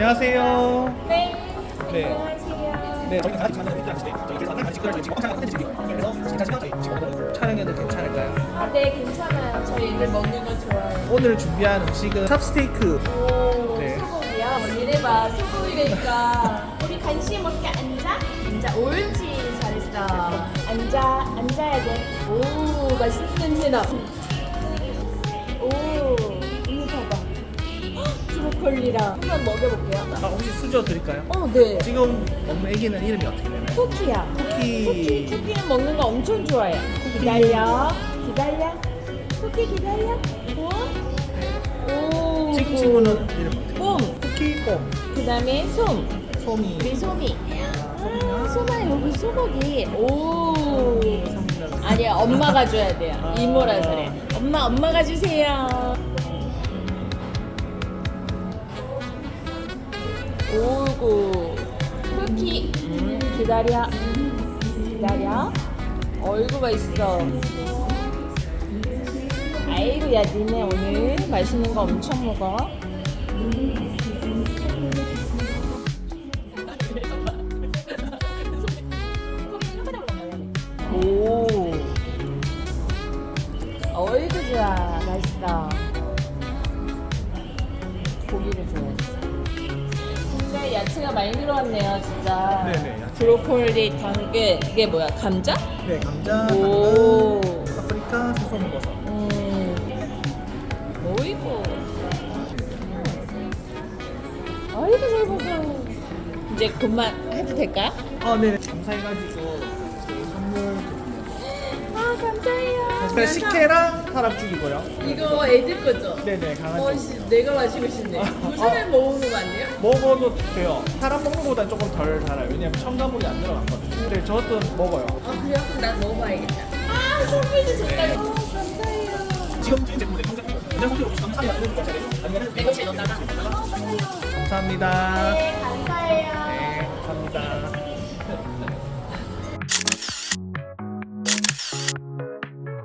안녕하세요. 네. 네. 안녕하세요. 네, 저희가 같이 만나는 인터넷인데 저희 그래서 같이 지금 영상 컨텐츠 드리고 그래서 지금 시간 저희 지금 오늘 촬영해도 괜찮을까요? 아, 네, 괜찮아요. 저희 애들 먹는 거 좋아해요. 오늘 준비한 음식은 찹스테이크. 오, 네. 소고기야? 이래 봐, 소고기니까. 우리 간식 먹게 앉아? 앉아, 옳지. 잘했어. 앉아, 앉아야 돼. 오, 맛있는 냄새 나. 브로콜리랑 한번 먹여볼게요. 아, 혹시 수저 드릴까요? 어, 네. 지금 먹는 애기는 이름이 어떻게 되나요? 쿠키야. 쿠키. 쿠키, 쿠키는 먹는 거 엄청 좋아해요. 기다려. 기다려. 쿠키 기다려. 어? 오. 지금 친구는 이름 어떻게? 봄. 쿠키 뽕. 그 다음에 솜. 소미. 우리 솜이. 소미야. 아, 솜아 여기 소고기. 오. 아니야 엄마가 줘야 돼요. 아. 이모라서 그래. 엄마 엄마가 주세요. 음, 기다려. 기다려. 어이구 맛있어. 아이고 야 니네 오늘 맛있는 거 엄청 먹어. 오. 어이구 좋아. 맛있어. 고기를 근데 야채가 많이 들어갔네요 진짜 네네, 야채. 브로콜리 당근 이게 뭐야 감자? 네, 감자, 오. 당근, 파프리카, 새송버섯. 음 어이구 어이구 잘 먹어 이제 그만 해도 될까요? 아, 네. 감사해가지고 저희 선물. 아 감사해요 네, 식혜랑 타락죽이고요. 이거 애들 거죠? 네네, 강아지. 어, 씨, 내가 마시고 싶네. 무슨을 먹는 거 아니에요? 먹어도 돼요. 사람 먹는 것보다 조금 덜 달아요. 왜냐면 첨가물이 안 들어갔거든요. 근데 저것도 먹어요. 아, 그래요? 그럼 난 먹어봐야겠다. 아, 선물도 줬다. 아, 감사해요. 지금 통장 그냥 안 아니면 내가 제일 넣다가. 감사합니다. 네, 감사해요.